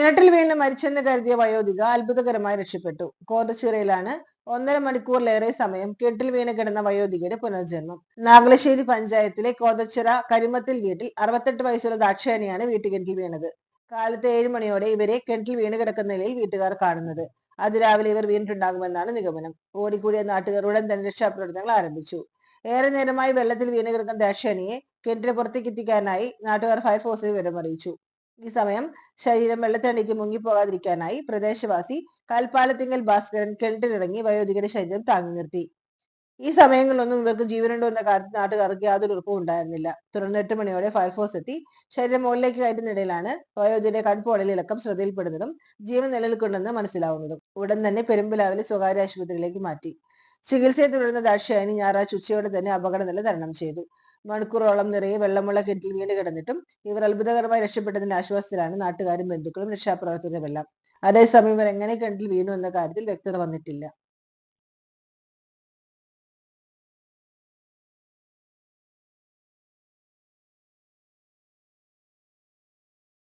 കിണറ്റിൽ വീണ് മരിച്ചെന്ന് കരുതിയ വയോധിക അത്ഭുതകരമായി രക്ഷപ്പെട്ടു. കോതച്ചിറയിലാണ് ഒന്നര മണിക്കൂറിലേറെ സമയം കിണറ്റിൽ വീണ് കിടന്ന വയോധികയുടെ പുനർജന്മം. നാഗലശ്ശേരി പഞ്ചായത്തിലെ കോതച്ചിറ കരിമത്തിൽ വീട്ടിൽ അറുപത്തെട്ട് വയസ്സുള്ള ദാക്ഷായണിയാണ് വീട്ടുകിണറ്റിൽ വീണത്. കാലത്ത് ഏഴ് മണിയോടെ ഇവരെ കിണറ്റിൽ വീണ് കിടക്കുന്ന നിലയിൽ വീട്ടുകാർ കാണുന്നത്. അതിരാവിലെ ഇവർ വീണിട്ടുണ്ടാകുമെന്നാണ് നിഗമനം. ഓടിക്കൂടിയ നാട്ടുകാർ ഉടൻ തന്നെ രക്ഷാപ്രവർത്തനങ്ങൾ ആരംഭിച്ചു. ഏറെ നേരമായി വെള്ളത്തിൽ വീണ് കിടക്കുന്ന ദാക്ഷായണിയെ കിണറ്റിന് പുറത്തേക്ക് എത്തിക്കാനായി നാട്ടുകാർ ഫയർഫോഴ്സിന് വിവരം അറിയിച്ചു ഈ സമയം ശരീരം വെള്ളത്തിനടിക്ക് മുങ്ങിപ്പോകാതിരിക്കാനായി പ്രദേശവാസി കൽപ്പാലത്തിങ്കൽ ഭാസ്കരൻ കിണറ്റിലിറങ്ങി വയോധികയുടെ ശരീരം താങ്ങി നിർത്തി. ഈ സമയങ്ങളിലൊന്നും ഇവർക്ക് ജീവനുണ്ടോ എന്ന കാര്യത്തിൽ നാട്ടുകാർക്ക് യാതൊരു ഉറപ്പും ഉണ്ടായിരുന്നില്ല. തുടർന്ന് എട്ട് മണിയോടെ ഫയർഫോഴ്സ് എത്തി. ശരീരം മുകളിലേക്ക് കയറ്റുന്നിടയിലാണ് വയോധിയുടെ കൺപോളയിൽ ശ്രദ്ധയിൽപ്പെടുന്നതും ജീവൻ നിലനിൽക്കുന്നുണ്ടെന്ന് മനസ്സിലാവുന്നതും. ഉടൻ തന്നെ പെരുമ്പിലാവിലെ സ്വകാര്യ ആശുപത്രിയിലേക്ക് മാറ്റി. ചികിത്സയെ തുടർന്ന് ദാക്ഷായണി ഞായറാഴ്ച ഉച്ചയോടെ തന്നെ അപകടനില തരണം ചെയ്തു. മണിക്കൂറോളം നിറയെ വെള്ളമുള്ള കെറ്റിൽ വീണ് കിടന്നിട്ടും ഇവർ അത്ഭുതകരമായി രക്ഷപ്പെട്ടതിന്റെ ആശ്വാസത്തിലാണ് നാട്ടുകാരും ബന്ധുക്കളും രക്ഷാപ്രവർത്തകരുമെല്ലാം അതേസമയം ഇവർ എങ്ങനെ കിണറ്റിൽ വീണു എന്ന കാര്യത്തിൽ വ്യക്തത വന്നിട്ടില്ല.